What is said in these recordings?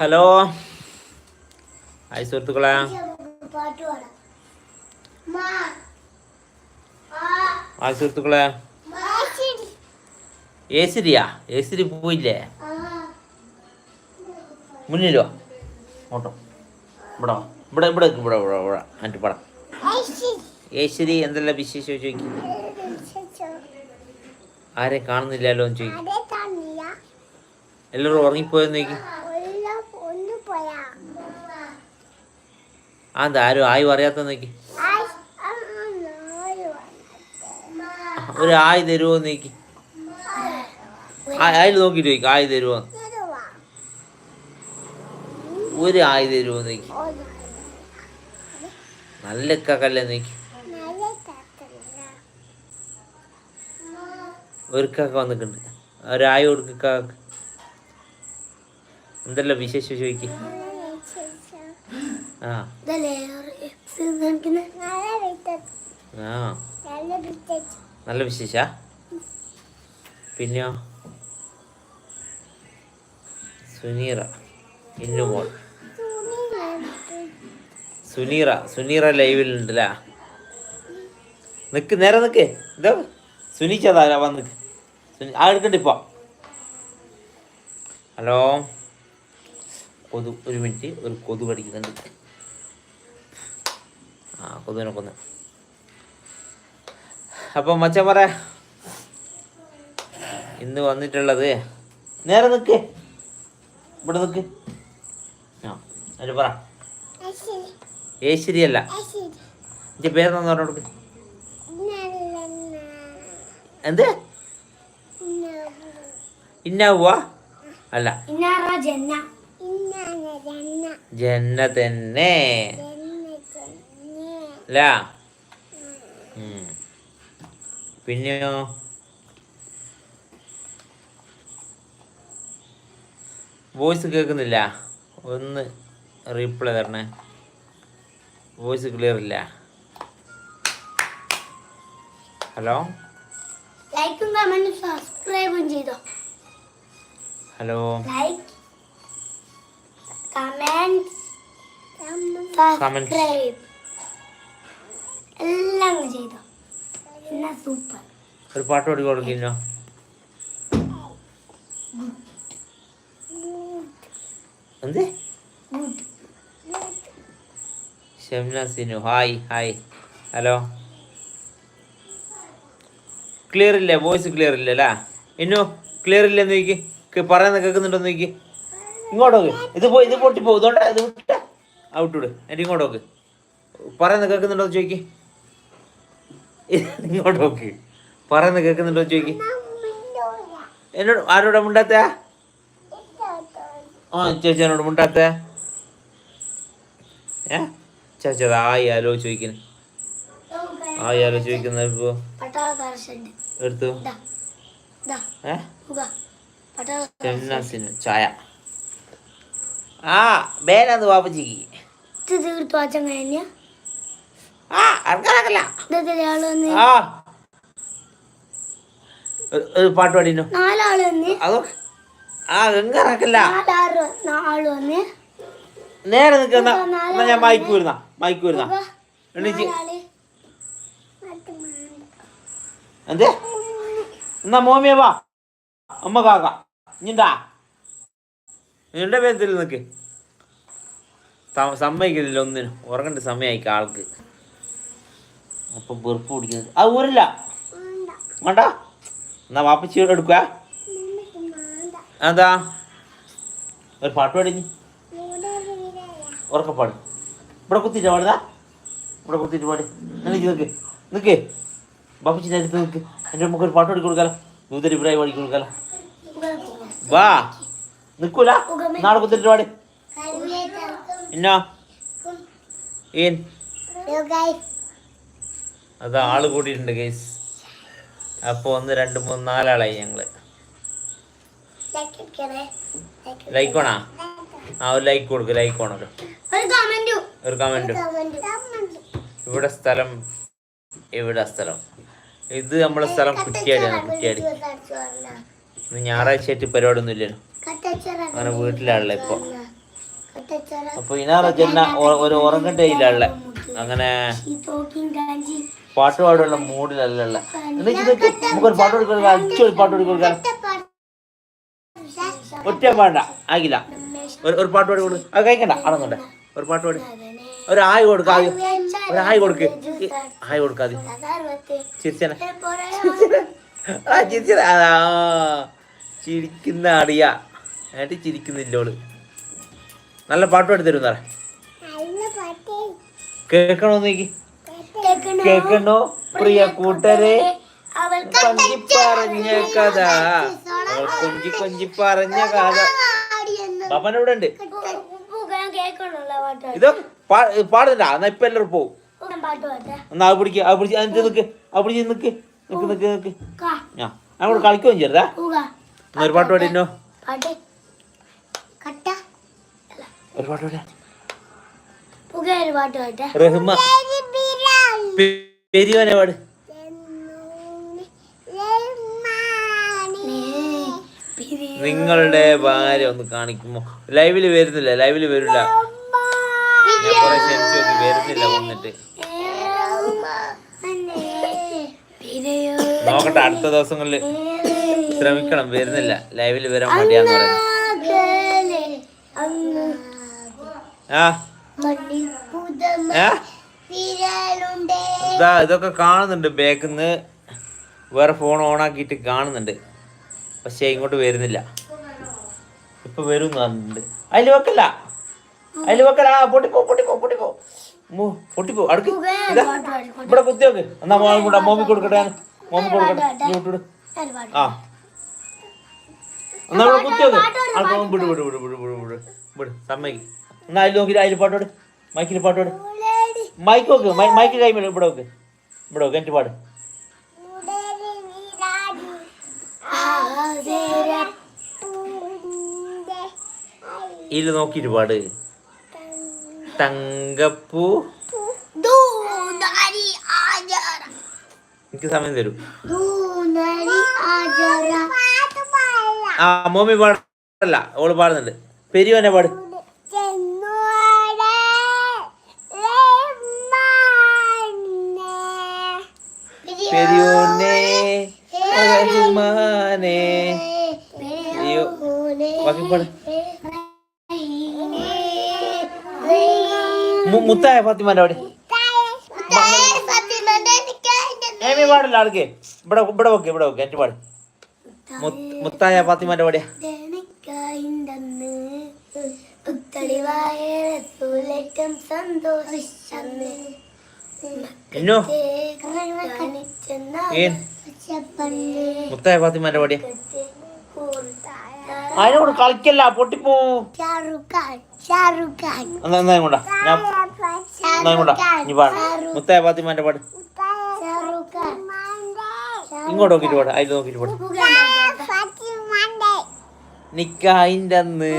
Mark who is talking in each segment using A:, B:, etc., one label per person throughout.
A: Hello. Hi സുഹൃത്തുക്കളെ. Hi സുഹൃത്തുക്കളെ. ഏസിരിയാ? ഏസിരി പോയില്ലേ മുന്നിലോ? ഓട്ടോ ഇവിടെ. ഇവിടെ ഇവിടെ ഇവിടെ ഇവിടെ ഇവിടെ. മറ്റു പറ. ഏശ്വരി എന്തെല്ലാം വിശേഷം ചോദിക്കും ആരെ കാണുന്നില്ലല്ലോ എന്ന് ചോദിക്കും എല്ലാവരും ഉറങ്ങിപ്പോയെന്ന് ചോദിക്കും.
B: ഒന്ന് പോയാ
A: ആ എന്താ ആരും ആയി പറയാത്തന്നേക്ക് നോക്കി ഒരു ആയി തരുമോ എന്ന് ചോദിക്കും അതിൽ നോക്കിയിട്ട് ചോദിക്കും ആയി തരുമോ ഒരു ആയി തരുമോ ചോദിക്കും. നല്ല കക്കല്ലേ നോക്കി ഒരു കക്ക വന്നിട്ടുണ്ട്. ഒരായ കൊടുക്ക കാക്ക എന്തെല്ലാം വിശേഷം ചോദിക്കും? ആ. നല്ല വിശേഷ. പിന്നെയോ? സുനീറ ഇന്നുമോൾ സുനീറ സുനീറ ലൈവിലുണ്ടല്ലേ നിക്ക് നേരെ നിക്ക്. ഇതാ സുനീച്ചതാ വന്ന് നിക്ക്. സുനി ആ എടുക്കണ്ട ഇപ്പൊ. ഹലോ? കൊതു ഒരു മിനിറ്റ് ഒരു കൊതു കടിക്കുന്നുണ്ട്. ആ കൊതുവിനെ കൊന്ന്. അപ്പം മച്ച പറ ഇന്ന് വന്നിട്ടുള്ളത് നേരെ നിക്ക്. ഇവിടെ നിക്ക്. ആ അതിൽ പറ. ഏശ്വരിയല്ല എന്റെ പേരെന്താന്ന് പറഞ്ഞു കൊടുക്ക്? എന്ത്? ഇന്നാവുക അല്ല.
B: ഇന്നാറാ ജന്ന.
A: ജന്ന തന്നെ അല്ല. പിന്നെയോ? വോയിസ് കേൾക്കുന്നില്ല. ഒന്ന് റീപ്ലൈ തരണേ. വോയിസ് ക്ലിയർ ഇല്ല ഹലോ?
B: ലൈക്കും കമന്റും സബ്സ്ക്രൈബും ചെയ്തോ.
A: ഹലോ?
B: Like
A: Comments.
B: സബ്സ്ക്രൈബ് എല്ലാം ചെയ്തു എന്നാ സൂപ്പർ
A: ഒരു പാട്ട് പാടി കൊടുക്കില്ലോ എന്ത്?
B: Good
A: Shamna Sinu hi hi. Hello. Clear ഇല്ലേ? വോയിസ് ക്ലിയർ ഇല്ല അല്ലേ? ഇന്നു ക്ലിയർ ഇല്ലെന്ന് നോക്കി പറയുന്ന കേൾക്കുന്നുണ്ടോ നോക്കി ഇങ്ങോട്ട് നോക്ക്. ഇത് പോ ഇത് പൊട്ടി പോകും ഇതുകൊണ്ട് ഇത് വിട്ട. ഔട്ട് എന്നിട്ട് ഇങ്ങോട്ട് നോക്ക്. പറയുന്ന കേൾക്കുന്നുണ്ടോ ചോദിക്ക്. ഇങ്ങോട്ടോക്ക് പറയുന്ന കേൾക്കുന്നുണ്ടോ ചോദിക്ക്. എന്നോട് ആരോടെ മുണ്ടാത്ത? ആ ചേച്ചിനോട് മുണ്ടാത്ത? ഏ? ചേച്ചി ആയി ആലോ ചോദിക്കുന്നു ആയി ആലോ ചോദിക്കുന്ന ഇപ്പോ എടുത്തു. ഏ? ചായ. ആ ബേന
B: ഇത് തീർത്തു വാച്ചം കഴിഞ്ഞ
A: ആ ആ. ഒരു- പാട്ട് പാടിനോ
B: നാലാൾ വന്ന്.
A: അതോ ആ ഗംഗറക്കല്ല
B: നാലാറ് നാൾ വന്ന്.
A: നേരെ നിൽക്കുന്ന എന്നാ ഞാൻ മൈക്ക് വരുന്ന മൈക്ക് വരുന്ന എണീച്ച് എന്തേ? എന്നാ മോമിയ വാ. അമ്മ കാക്ക. ഇഞ്ഞിണ്ടാ നിന്റെ പേരത്തിൽ നിൽക്ക് സമ്മതിക്കുന്നില്ല ഒന്നിനും. ഉറങ്ങേണ്ട സമയമായിക്ക ആൾക്ക്. അപ്പൊ വെറുപ്പ് കുടിക്കുന്നത് അത് ഊരില്ല. വേണ്ട. എന്നാ വാപ്പച്ചി എടുക്കുക എന്താ ഒരു പാട്ട് പാടി ഉറക്കപ്പാട്. ഇവിടെ കുത്തിയിട്ട് പാടുതാ ഇവിടെ കുത്തിയിട്ട് പാടി. നിനക്ക് നിൽക്ക് നിൽക്ക് വാപ്പച്ചി നേരത്തെ നിൽക്ക് എന്റെ നമുക്ക് ഒരു പാട്ട് പാടി കൊടുക്കാലോ. നൂതരി ഇബ്രാഹിം പാടി കൊടുക്കാലോ. വാ. നിൽക്കൂല. നാളെ കുത്തിട്ട് പാടി എന്നോ ഏൻ അത് ആൾ കൂടിയിട്ടുണ്ട് ഗൈസ് അപ്പോൾ ഒന്ന് രണ്ട് മൂന്ന് നാലാളായി ഞങ്ങൾ. ലൈക്ക് വേണോ? ആ ഒരു ലൈക്ക് കൊടുക്ക് ലൈക്ക് വേണമല്ലോ
B: ഒരു കമന്റും
A: ഇവിടെ സ്ഥലം എവിടെ സ്ഥലം. ഇത് നമ്മളെ സ്ഥലം കുറ്റിയാടിയാണ് കുറ്റിയാടി. ഇന്ന് ഞായറാഴ്ച ആയിട്ട് പരിപാടി ഒന്നും ഇല്ലല്ലോ. അങ്ങനെ വീട്ടിലാണല്ലേ ഇപ്പൊ? അപ്പൊ ഇനാറ ചെന്ന ഒരു ഉറങ്ങട്ടെ ഡേയിലാണല്ലേ അങ്ങനെ പാട്ട് പാടുള്ള മൂഡിലല്ല നമുക്കൊരു പാട്ട് കൊടുക്കാൻ അടിച്ചൊരു പാട്ട് കൊടുക്കാൻ ഒറ്റ പാട ആകില്ല ഒരു ഒരു പാട്ട് പാടി കൊടുക്കും. അത് കഴിക്കണ്ട അടങ്ങണ്ട ഒരു പാട്ട് പാടി. ഒരു ആയി കൊടുക്ക ആദ്യം ഒരു ആയി കൊടുക്ക്. ആയി കൊടുക്കാതെ. ചിരിച്ചനെ. ആ ചിരിച്ചന. ചിരിക്കുന്ന അറിയാ ഏട്ടി ചിരിക്കുന്നില്ലോൾ നല്ല പാട്ട് പാടി തരും സാറേ? കേൾക്കണോ നീക്ക്? കേൾക്കണോ? പ്രിയ കൂട്ടരെ കൊഞ്ചി പറഞ്ഞ കഥ. കൊഞ്ചി കൊഞ്ചി പറഞ്ഞ കഥ. ബാപ്പന്റെ ഇവിടെ ഉണ്ട്. ഇതോ പാടുന്നില്ല എന്നാ ഇപ്പൊ എല്ലാവരും പോവും എന്നാ അത് പിടിക്കുക അത് പിടിച്ച് അതിന്റെ നിക്ക് അത് പിടിച്ച് നിക്ക് നിക്ക് നിക്ക് നിക്ക്. ആ അങ്ങോട്ട് കളിക്കുകയും ചെയ്യരുതാ. എന്നൊരു പാട്ട് പാടിനോ ഒരു പാട്ട് പാടി
B: പുക ഒരു പാട്ട് പാട്ടെ.
A: റഹ്മ. പെരിയോനെ പാട്. നിങ്ങളുടെ ഭാര്യ ഒന്ന് കാണിക്കുമോ? ലൈവിൽ വരുന്നില്ല ലൈവിൽ വരില്ല. ഞാൻ കുറെ ക്ഷണിച്ചു നോക്കി വരുന്നില്ല വന്നിട്ട്. നോക്കട്ടെ അടുത്ത ദിവസങ്ങളിൽ ശ്രമിക്കണം വരുന്നില്ല. ലൈവിൽ വരാൻ മടിയാന്ന് പറയുന്നത് ആ ആ ഇതാ ഇതൊക്കെ കാണുന്നുണ്ട് ബാക്കിന്ന്. വേറെ ഫോൺ ഓൺ ആക്കിയിട്ട് കാണുന്നുണ്ട്. പക്ഷേ ഇങ്ങോട്ട് വരുന്നില്ല. ഇപ്പൊ വരും പറഞ്ഞിട്ടുണ്ട്. അതിൽ വെക്കല്ല. അതിൽ വെക്കല പൊട്ടിപ്പോ പൊട്ടിപ്പോ പൊട്ടിപ്പോ പൊട്ടിപ്പോ അടുക്ക്. ഇവിടെ കുത്തി നോക്ക് എന്നാ മോമി കൂടെ മോമി കൊടുക്കട്ടെ മോമി കൊടുക്കട്ടെ. ആ. എന്നാ ഇവിടെ കുത്തി നോക്ക് അടുക്ക വിട് വിട് വിട് വിട് വിട് വിട്. വിട് സമ്മതിക്ക്. എന്നാ അതിൽ നോക്കി അതിൽ പാട്ടോട് മൈക്കിൽ പാട്ടോട് മൈക്ക് നോക്ക് മൈക്ക് കൈ ഇവിടെ നോക്ക് ഇവിടെ നോക്ക് എന്റെ പാട്. ഇതിൽ നോക്കിയിട്ട് പാട്. തങ്കപ്പൂ. എനിക്ക് സമയം തരും. ആ മോമി പാടല്ല. ഓൾ പാടുന്നുണ്ട്. പെരുവനെ പാട്. പെരിയോനെ റഹ്മാനെ മുത്തായ ഫാത്തിമാന്റെ അവിടെ. ഏമി പാടില്ല ആൾക്ക്. ഇവിടെ ഇവിടെ വെക്ക് ഇവിടെ വെക്ക് എന്റെ പാട്. മുത്ത്- മുത്തായ ഫാത്തിമാന്റെ അവിടെ
B: പുത്തളിവായേറ്റം
A: ഏൻ
B: ചെപ്പല്ലേ
A: മുത്തായ ഫാത്തിമാന്റെ അവിടെ അതിനോട് കളിക്കല്ല? പൊട്ടിപ്പോ.
B: ഷാറുഖ് ഖാൻ ഷാറുഖ് ഖാൻ
A: എന്നാ എന്നാ ഇങ്ങോട്ടാ ഞാൻ എന്നാ ഇങ്ങോട്ടാ നീ പാട്. മുത്തായ ഫാത്തിമാന്റെ പാട്. ഇങ്ങോട്ട് നോക്കിട്ട് പാട്. അതിൽ നോക്കിട്ട് പാട്. നിക്കായിന്റെ അന്ന്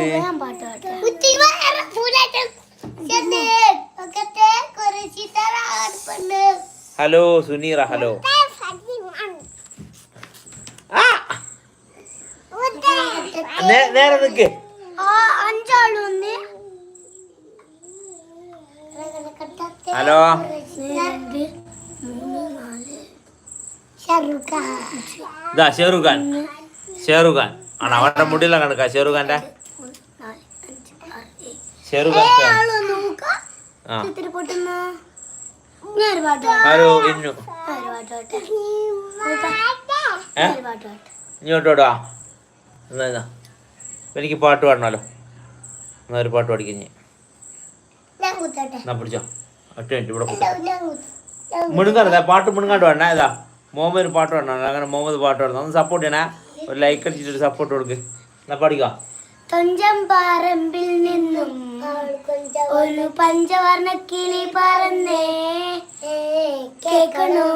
A: ഹലോ സുനീറ ഹലോ നേരെ നിക്ക്. ഹലോ ഇതാ ഷെറുഖാൻ. ഷെറുഖാൻ. ഷെറു ഖാൻ ആണ് അവരുടെ മുടിയിലാണ് കണക്കാ ഷെറു ഖാന്റെ ഷെറു ഖാൻ fan.
B: ആളൊന്ന് നോക്കാം
A: ആ
B: ഇത്തിരി പൊട്ടുന്ന ഞാനൊരു പാട്ട്. പാടാം.
A: ഹലോ ഇന്നു ഇങ്ങോട്ട് വാ എന്നാ എനിക്ക് പാട്ട് പാടണല്ലോ. എന്നാ ഒരു പാട്ട് പാടിക്കഞ്ഞ് എന്നാ പിടിച്ചോ. ഒറ്റ മിനിറ്റ് ഇവിടെ
B: ഞാൻ
A: പാട്ട് മിണുങ്ങാണ്ട് വേണ്ട ഇതാ മുഹമ്മദ് ഒരു പാട്ട് പാടണം. അങ്ങനെ മുഹമ്മദ് പാട്ട് പാടണം. ഒന്ന് സപ്പോർട്ട് ചെയ്യണേ. ഒരു ലൈക്ക് അടിച്ചിട്ട് ഒരു സപ്പോർട്ട് കൊടുക്ക്. എന്നാ പഠിക്കാം
B: തുഞ്ചം പറമ്പിൽ നിന്നും ഒരു പഞ്ചവർണ കിളി പറന്നേ. കേൾക്കണോ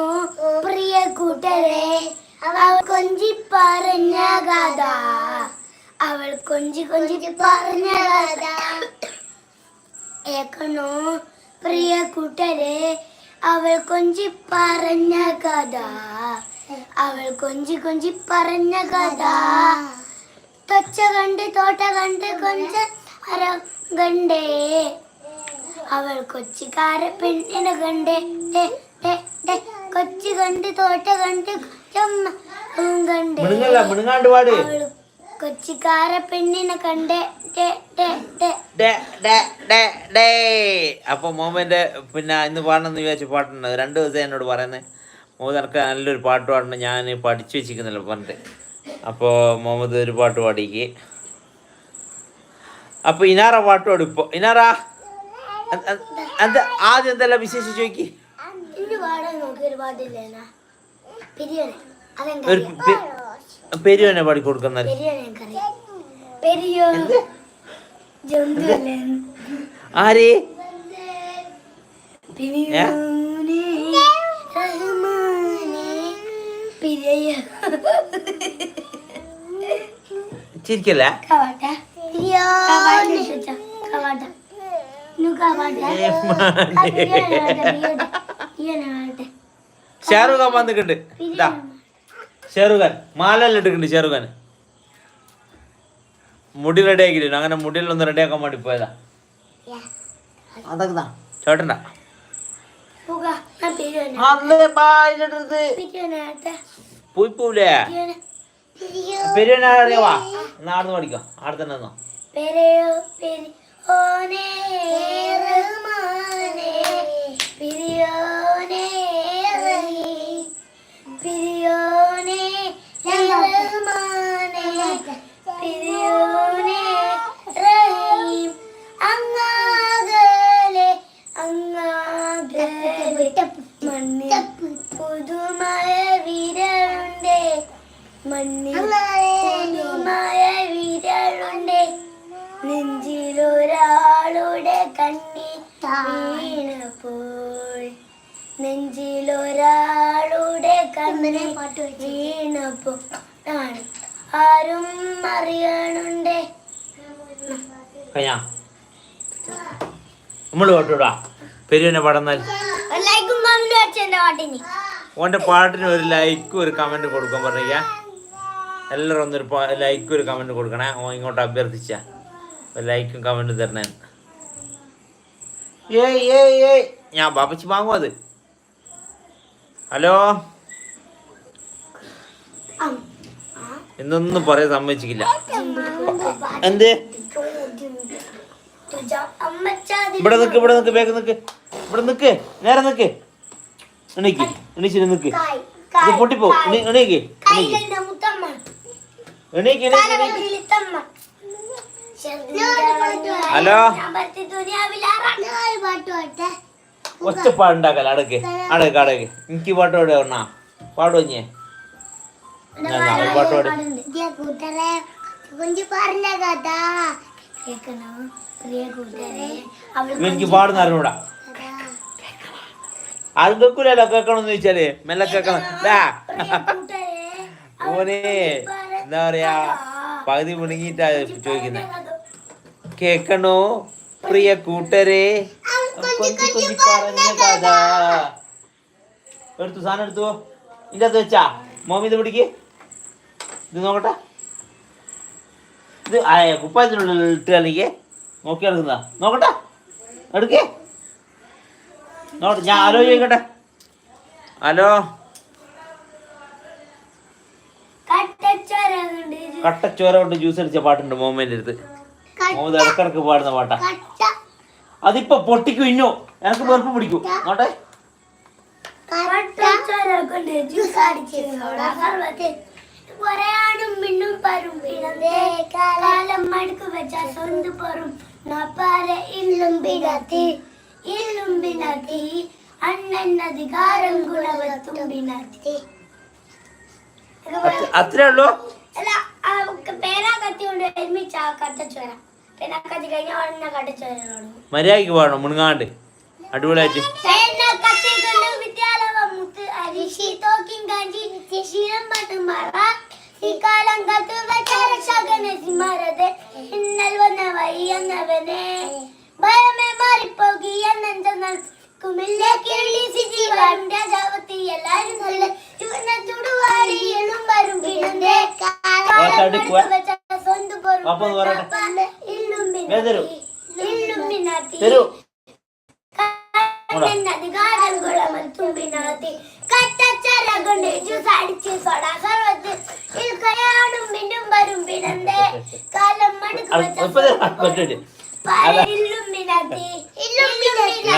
B: പ്രിയ കൂട്ടരെ അവൾ കൊഞ്ചി പറഞ്ഞ കഥ. അവൾ കൊഞ്ചി കൊഞ്ചി പറഞ്ഞ കഥ. കേൾക്കണോ പ്രിയ കൂട്ടരെ അവൾ കൊഞ്ചി പറഞ്ഞ കഥ. അവൾ കൊഞ്ചി കൊഞ്ചി പറഞ്ഞ കഥ. തൊച്ച കണ്ട് തോട്ട കണ്ട് കൊഞ്ച മരം കണ്ടേ. അവൾ കൊച്ചിക്കാര പെണ്ണിനെ കണ്ടേ. കൊച്ചു കണ്ട് തോട്ട കണ്ട് കണ്ടേ. കൊച്ചിക്കാര പെണ്ണിനെ കണ്ടേ.
A: അപ്പൊ മോമന്റെ പിന്നെ ഇന്ന് പാടണമെന്ന് വിചാരിച്ച പാട്ടുണ്ട്. രണ്ടു ദിവസം എന്നോട് പറയുന്നത് എനിക്ക് നല്ലൊരു പാട്ട് പാടണം. ഞാൻ പഠിച്ചു വെച്ചിരിക്കുന്നല്ലോ പറഞ്ഞിട്ട്. അപ്പോൾ മുഹമ്മദ് ഒരു പാട്ട് പാടിക്ക്. അപ്പൊ ഇനാറ പാട്ട് പാടിപ്പോ. ഇനാറ എന്ത് ആദ്യം എന്തെല്ലാം വിശേഷിച്ച് ചോദിക്ക്?
B: പെരിയോനെ പാടി കൊടുക്കുന്ന പാട്ടില്ലേനാ പെരിയോനെ
A: ഒരു
B: അതെനിക്കറിയാം
A: പെ- പെരുവനെ പാടി കൊടുക്കുന്നത്
B: പെരിയോനെ എനിക്കറിയാം പെരിയോ ജന്തു അല്ലേ
A: ആര്
B: പെരിയോനെ റഹ്മാനെ പെരിയ
A: ചിരിക്കല്ലേ?
B: കവാട്ട പെരിയോനെ കവാട്ട നു കവാട്ട
A: ഷാറുഖ് ഖാൻ വന്നിട്ടുണ്ട്. ഇതാ ഷാറുഖ് ഖാൻ മാലെല്ലാം എടുക്കുന്നുണ്ട് ഷാറുഖ് ഖാൻ മുടി റെഡി ആക്കിയിട്ടുണ്ട്. അങ്ങനെ മുടിയിലൊന്ന് റെഡി ആക്കാൻ വേണ്ടി പോയതാ. അതൊക്കെ ചോട്ടണ്ട പോയി പോവില്ലേ? പെരുവനെ അറിയാവാ? നാടന്ന് പഠിക്കോ? ആടെ തന്നെ നിന്നോ.
B: മണ്ണിൽ പുതുമഴ വിരളുണ്ടേ മണ്ണിൽ പുതുമഴ വിരളുണ്ടേ നെഞ്ചിലൊരാളുടെ കണ്ണി വീണപ്പോൾ. നെഞ്ചിലൊരാളുടെ കണ്ണി വീണപ്പോൾ. ആണ്. ആരും അറിയാനുണ്ട്.
A: കഴിഞ്ഞാ? നമ്മൾ പാട്ടുടാ പെരുവിനെ പാടുന്നാൽ.
B: അച്ഛന്റെ പാട്ടിനി.
A: ഒരു ലൈക്കും ഒരു കമന്റ് കൊടുക്കാൻ പറഞ്ഞില്ല എല്ലാവരും ഒന്നൊരു ലൈക്കും ഒരു കമന്റ് കൊടുക്കണേ. ഓ ഇങ്ങോട്ട് അഭ്യർത്ഥിച്ച. ലൈക്കും കമന്റും തരണേ. ഏയ് ഏയ് ഏയ്. ഞാൻ ബാപ്പച്ചി വാങ്ങും അത്? ഹലോ? ഇന്നൊന്നും പറയാൻ സമ്മതിച്ചില്ല എന്ത്? ഇവിടെ നിക്ക് ഇവിടെ നിക്ക് വേഗം നിക്ക്. ഇവിടെ നിക്ക് നേരെ നിക്ക്. എണീക്ക് എണീച്ചിട്ട് നിക്ക്. ഇത് പൊട്ടിപ്പോ. എണീ- എണീക്ക് എണീക്ക്. എണീക്ക് ഒറ്റ പാടുണ്ടാക്കല ഹലോ? അടക്ക് അടക്ക് അടക്ക്. എനിക്ക് പാട്ട് പാടുക ഒന്നാ പാടുവഞ്ഞേ ഞാൻ പാട്ട് പാടും. എനിക്ക് പാടുന്ന അറിഞ്ഞൂടാ. അത് കേൾക്കൂലല്ലോ കേൾക്കണമെന്ന് ചോദിച്ചാൽ. മെല്ലെ കേൾക്കണം?
B: കൂട്ടരെ
A: ഓനെ എന്താ പറയാ പകുതി മുണങ്ങിട്ടാ ചോദിക്കുന്നത് കേക്കണോ? പ്രിയ കൂട്ടരെ. എടുത്തു സാധനം എടുത്തു. ഇല്ല അത് വെച്ചാ. മോമി ഇത് പിടിക്ക്. ഇത് നോക്കട്ടെ. ഇത് കുപ്പായത്തിനുള്ളിൽ ഇട്ട് അല്ലെങ്കിൽ നോക്കി എടുക്കുന്നതാ നോക്കട്ടെ. എടുക്കേ. നോക്കട്ടെ ഞാൻ ആലോചിക്കട്ടെ. ഹലോ
B: കട്ടച്ചോര കൊണ്ട്
A: കട്ടച്ചോര കൊണ്ട് ജ്യൂസ് അടിച്ച പാട്ടുണ്ട് മോമേന്റെ അടുത്ത്. മോമത് ഇടക്കിടക്ക് പാടുന്ന പാട്ടാ.
B: കട്ട.
A: അതിപ്പോ പൊട്ടിക്കും ഇന്നോ. എനക്ക് വെറുപ്പ് പിടിക്കും. നോട്ടെ. അത്രേ ഉള്ളൂ? മര്യാദയ്ക്ക് പാടണം മുണങ്ങാണ്ട്. അടിപൊളിയായിട്ട്.
B: ഭയമേ കുമില്ല എല്ലാരും നല്ല ഇവനെ വരും
A: ചാടിക്കുവാ.
B: സ്വന്തം പൊറും
A: അപ്പൊ ഒന്ന് പറയട്ടെ.
B: ഇല്ലും
A: വേഗം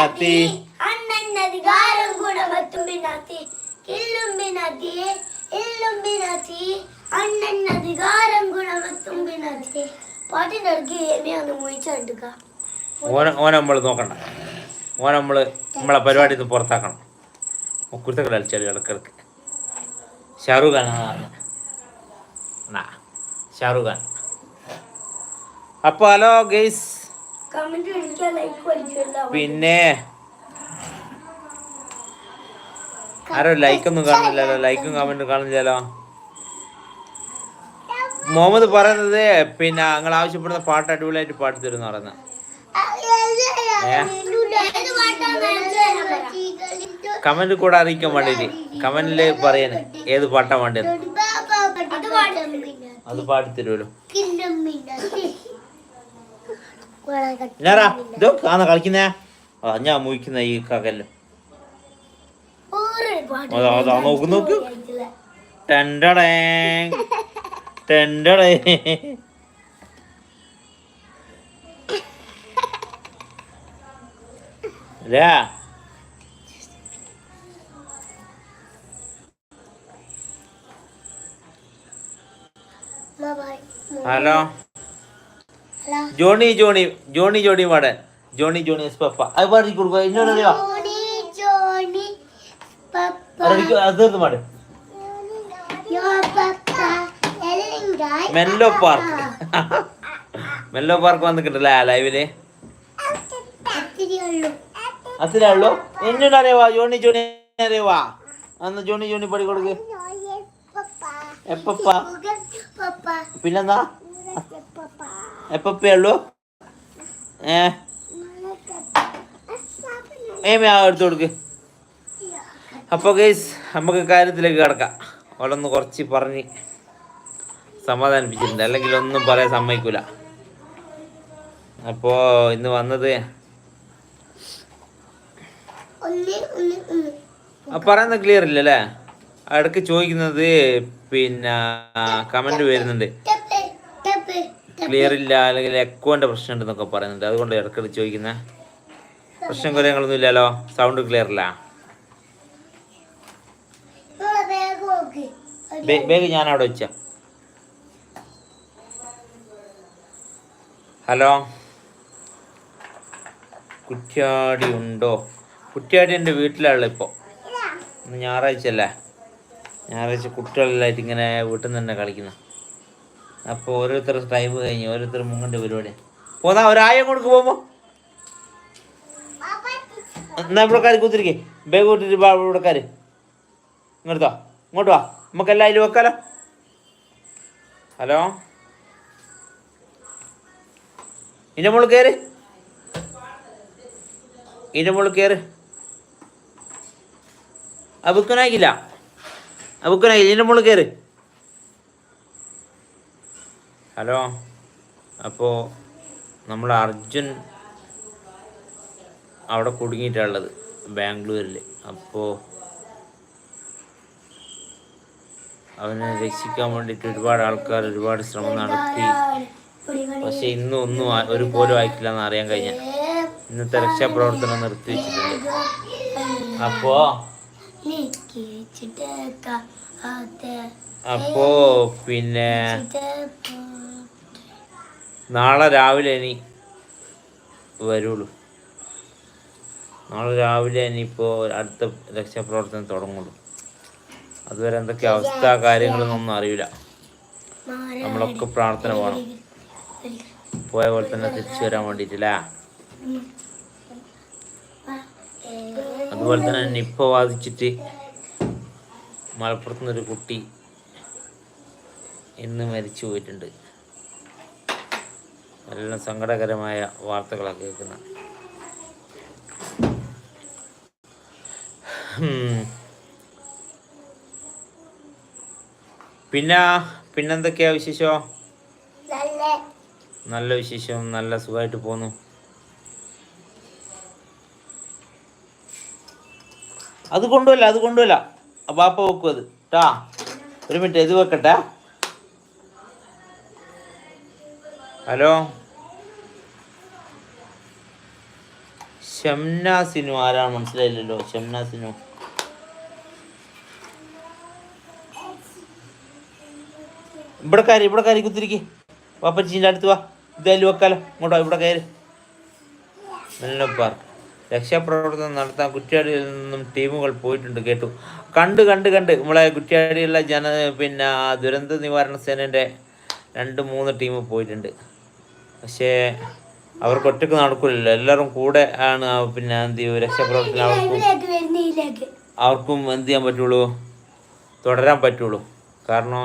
B: അണ്ണൻ അധികാരം അധികാരം ഗുണമത്തുമ്പിനാത്തി പാട്ടിന്റെ ഇടയ്ക്ക് ഏമിയാണ് മുയിച്ചെടുക്ക
A: ഓന ഓന നമ്മൾ നോക്കണ്ട. ഓന നമ്മൾ നമ്മളെ പരിപാടി ഒന്ന് പുറത്താക്കണം കുരുത്തൊക്കെ കളിച്ചാൽ ഇടക്കിടക്ക്. ഷാറൂഖ് ഖാൻ ഷാറൂഖ് ഖാൻ അപ്പോൾ ഹലോ ഗെയ്സ് പിന്നെ ആരോ ലൈക്കൊന്നും കാണുന്നില്ലല്ലോ ലൈക്കും കമന്റും കാണുന്നില്ലല്ലോ മുഹമ്മദ് പറയുന്നത് പിന്നെ നിങ്ങൾ ആവശ്യപ്പെടുന്ന പാട്ട് അടിപൊളിയായിട്ട് പാടി തരുന്നു പറയുന്നത് കമന്റ് കൂടെ അറിയിക്കാൻ വേണ്ടിയിട്ട്. കമന്റിൽ പറയാന് ഏത് പാട്ടാ വേണ്ടത്
B: അത് പാടും
A: അത് പാടി തരുമല്ലോ ഇതോ കളിക്കുന്നേ ഞാൻ മുഴിക്കുന്ന ഈ കകല്ലോ. അതാ, നോക്ക്, നോക്ക്. ടെൻഡടേ ടെൻഡടേ അല്ലേ hello. Johnny Johnny Johnny Johnny മാടൻ ജോണി ജോണി എസ് പപ്പ. അത് പാടി കൊടുക്കുക എന്നോട് അറിയോ? അത് പാട്. മെല്ലോ പാർക്ക് മെല്ലോ പാർക്ക് വന്നിട്ടുണ്ടല്ലേ ലൈവിൽ അത്രേ ഉള്ളൂ എന്നോട് അറിയാവാ ജോണി ജോണി അറിയാവാ? അന്ന് ജോണി ജോണി പടി കൊടുക്ക്. എപ്പപ്പാ? പിന്നെന്താ? എപ്പപ്പേ? ഉള്ളൂ ഏ? ഏമേ ആ എടുത്തു കൊടുക്ക്. അപ്പോൾ ഗൈസ് നമുക്ക് കാര്യത്തിലേക്ക് കിടക്കാം. അവളൊന്ന് കുറച്ച് പറഞ്ഞ് സമാധാനിപ്പിച്ചിട്ടുണ്ട്. അല്ലെങ്കിൽ ഒന്നും പറയാൻ സമ്മതിക്കൂല. അപ്പോൾ ഇന്ന് വന്നത്? പറയുന്നത് ക്ലിയർ ഇല്ലല്ലേ അല്ലേ? ഇടയ്ക്ക് ചോദിക്കുന്നത് പിന്നെ കമന്റ് വരുന്നുണ്ട്. ക്ലിയർ ഇല്ല അല്ലെങ്കിൽ എക്കോന്റെ പ്രശ്നം ഉണ്ടെന്നൊക്കെ പറയുന്നുണ്ട്. അതുകൊണ്ട് ഇടയ്ക്ക് ചോദിക്കുന്ന. പ്രശ്നം കാര്യങ്ങളൊന്നും ഇല്ലല്ലോ. സൗണ്ട് ക്ലിയർ അല്ല ബാഗ് ഞാൻ അവിടെ വെച്ച. ഹലോ. കുറ്റ്യാടി ഉണ്ടോ? കുറ്റ്യാടി എന്റെ വീട്ടിലാണല്ലോ ഇപ്പോൾ ഇന്ന് ഞായറാഴ്ച അല്ലേ? ഞായറാഴ്ച കുട്ടികളെല്ലാം ഇങ്ങനെ വീട്ടിൽ നിന്ന് തന്നെ കളിക്കുന്ന. അപ്പോൾ ഓരോരുത്തർ ടൈം കഴിഞ്ഞ് ഓരോരുത്തർ മുങ്ങന്റെ പരിപാടി. പോന്നാ ഒരായം കൊടുക്ക് പോകുമ്പോൾ എന്നാ ഇവിടെക്കാർ കുത്തിരിക്കേ. ബാഗ് കൂട്ടിട്ട് ഇവിടെക്കാർ ഇങ്ങോട്ടോ ഇങ്ങോട്ട് വാ. നമുക്ക് എല്ലാം അതിൽ വെക്കാലോ. ഹലോ. ഇതിന്റെ മുകളിൽ കയറ് ഇതിന്റെ മുകളിൽ കയറ് അബുക്കനായിക്കില്ല അബുക്കനായി ഇതിന്റെ മുകളിൽ കയറ് ഹലോ. അപ്പോൾ നമ്മൾ അർജുൻ അവിടെ കുടുങ്ങിയിട്ടുള്ളത് ബാംഗ്ലൂരിൽ അപ്പോൾ അവനെ രക്ഷിക്കാൻ വേണ്ടിയിട്ട് ഒരുപാട് ആൾക്കാർ ഒരുപാട് ശ്രമം നടത്തി. പക്ഷെ ഇന്നും ഒന്നും ഒരു പോലും ആയിട്ടില്ല എന്ന് അറിയാൻ കഴിഞ്ഞ ഇന്നത്തെ രക്ഷാപ്രവർത്തനം നിർത്തി വെച്ചിട്ടുണ്ട്. അപ്പോ അപ്പോ പിന്നെ നാളെ രാവിലെ ഇനി വരുള്ളൂ. നാളെ രാവിലെ ഇനിയിപ്പോൾ അടുത്ത രക്ഷാപ്രവർത്തനം തുടങ്ങുള്ളൂ. അതുവരെ എന്തൊക്കെ അവസ്ഥ കാര്യങ്ങളൊന്നും അറിയില്ല. നമ്മളൊക്കെ പ്രാർത്ഥന വേണം പോയ പോലെ തന്നെ തിരിച്ചു വരാൻ വേണ്ടിട്ടില്ല അതുപോലെ തന്നെ നിപ്പ ബാധിച്ചിട്ട് മലപ്പുറത്ത് നിന്നൊരു കുട്ടി ഇന്ന് മരിച്ചു പോയിട്ടുണ്ട്. എല്ലാം സങ്കടകരമായ വാർത്തകളാണ് കേൾക്കുന്നത്. പിന്നെ പിന്നെന്തൊക്കെയാ വിശേഷം?
B: നല്ല
A: വിശേഷം നല്ല സുഖമായിട്ട് പോന്നു അത് കൊണ്ടുവല്ല അത് കൊണ്ടുവല്ല. ബാപ്പ വെക്കും അത്. ട്ടാ ഒരു മിനിറ്റ് ഇത് വെക്കട്ടെ. ഹലോ? ഷംനാസിനു ആരാണ്? മനസ്സിലായില്ലല്ലോ. ഷംനാസിനു ഇവിടെ കാര്യം ഇവിടെ കാര്യം കുത്തിരിക്കേ വാപ്പച്ചീന്റെ അടുത്ത് വാ. ഇതായാലും വെക്കാലോ. ഇങ്ങോട്ടോ ഇവിടെ കയറി. മെല്ലോ പാർക്ക് രക്ഷാപ്രവർത്തനം നടത്താൻ കുറ്റ്യാടിയിൽ നിന്നും ടീമുകൾ പോയിട്ടുണ്ട് കേട്ടു. കണ്ട് കണ്ട് കണ്ട്. നമ്മളെ കുറ്റ്യാടിയുള്ള ജന പിന്നെ ദുരന്ത നിവാരണ സേനന്റെ രണ്ട് മൂന്ന് ടീം പോയിട്ടുണ്ട്. പക്ഷേ അവർക്ക് ഒറ്റയ്ക്ക് നടക്കില്ലല്ലോ എല്ലാവരും കൂടെ ആണ് പിന്നെ എന്ത് ചെയ്യും രക്ഷാപ്രവർത്തനം അവർക്കും അവർക്കും എന്ത് ചെയ്യാൻ പറ്റുള്ളൂ? തുടരാൻ പറ്റുള്ളൂ. കാരണം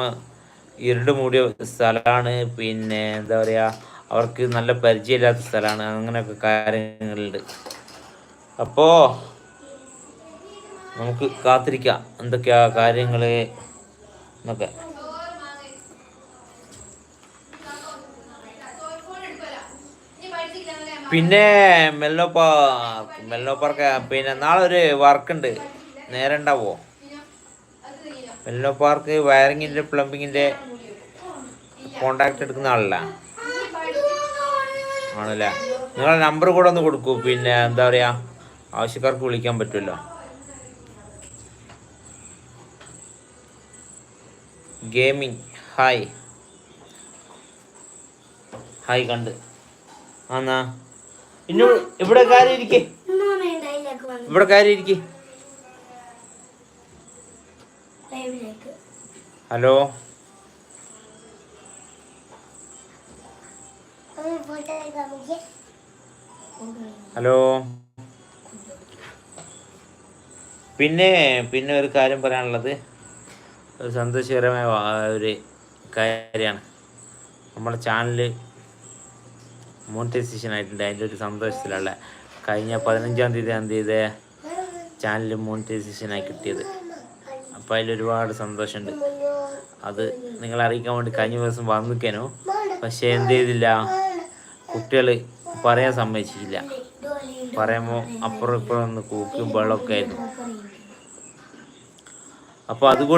A: ഇരുട് മൂടിയ സ്ഥലമാണ്. പിന്നെ എന്താ പറയുക അവർക്ക് നല്ല പരിചയമില്ലാത്ത സ്ഥലമാണ്. അങ്ങനെയൊക്കെ കാര്യങ്ങളുണ്ട്. അപ്പോൾ നമുക്ക് കാത്തിരിക്കാം. എന്തൊക്കെയാ കാര്യങ്ങൾ എന്നൊക്കെ. പിന്നെ മെല്ലോ പാർക്ക് മെല്ലോ പാർക്ക് പിന്നെ നാളെ ഒരു വർക്കുണ്ട്. നേരെ ഉണ്ടാവോ? മെല്ലോ പാർക്ക് വയറിങ്ങിന്റെ പ്ലംബിങ്ങിന്റെ കോണ്ടാക്ട് എടുക്കുന്ന ആളല്ല. ആണല്ലേ? നിങ്ങളെ നമ്പർ കൂടെ ഒന്ന് കൊടുക്കൂ. പിന്നെ എന്താ പറയുക ആവശ്യക്കാർക്ക് വിളിക്കാൻ പറ്റുമല്ലോ. ഗെയിമിങ് ഹായ് ഹായ് കണ്ട്. ആന്നാ? ഇന്നു ഇവിടെ കാര്യം ഇരിക്കേ. ഇവിടെ കാര്യം ഇരിക്കേ. Hello hello. പിന്നെ പിന്നെ ഒരു കാര്യം പറയാനുള്ളത്. ഒരു സന്തോഷകരമായ ഒരു കാര്യമാണ്. നമ്മുടെ ചാനൽ മോണിറ്റൈസേഷൻ ആയിട്ടുണ്ട് അതിന്റെ ഒരു സന്തോഷത്തിലുള്ള കഴിഞ്ഞ പതിനഞ്ചാം തീയതി എന്ത് ചെയ്ത്? ചാനൽ മോണിറ്റൈസേഷൻ ആയി കിട്ടിയത് അപ്പോൾ അതിലൊരുപാട് സന്തോഷമുണ്ട്. അത് നിങ്ങളെ അറിയിക്കാൻ വേണ്ടി കഴിഞ്ഞ ദിവസം വന്നിക്കാനോ. പക്ഷേ എന്ത് ചെയ്തില്ല? കുട്ടികൾ പറയാൻ സമ്മതിച്ചില്ല. പറയുമ്പോൾ അപ്പുറം ഇപ്പുറം ഒന്ന് കൂക്കും വെള്ളമൊക്കെ ആയിരുന്നു. അപ്പോൾ അതുകൂടെ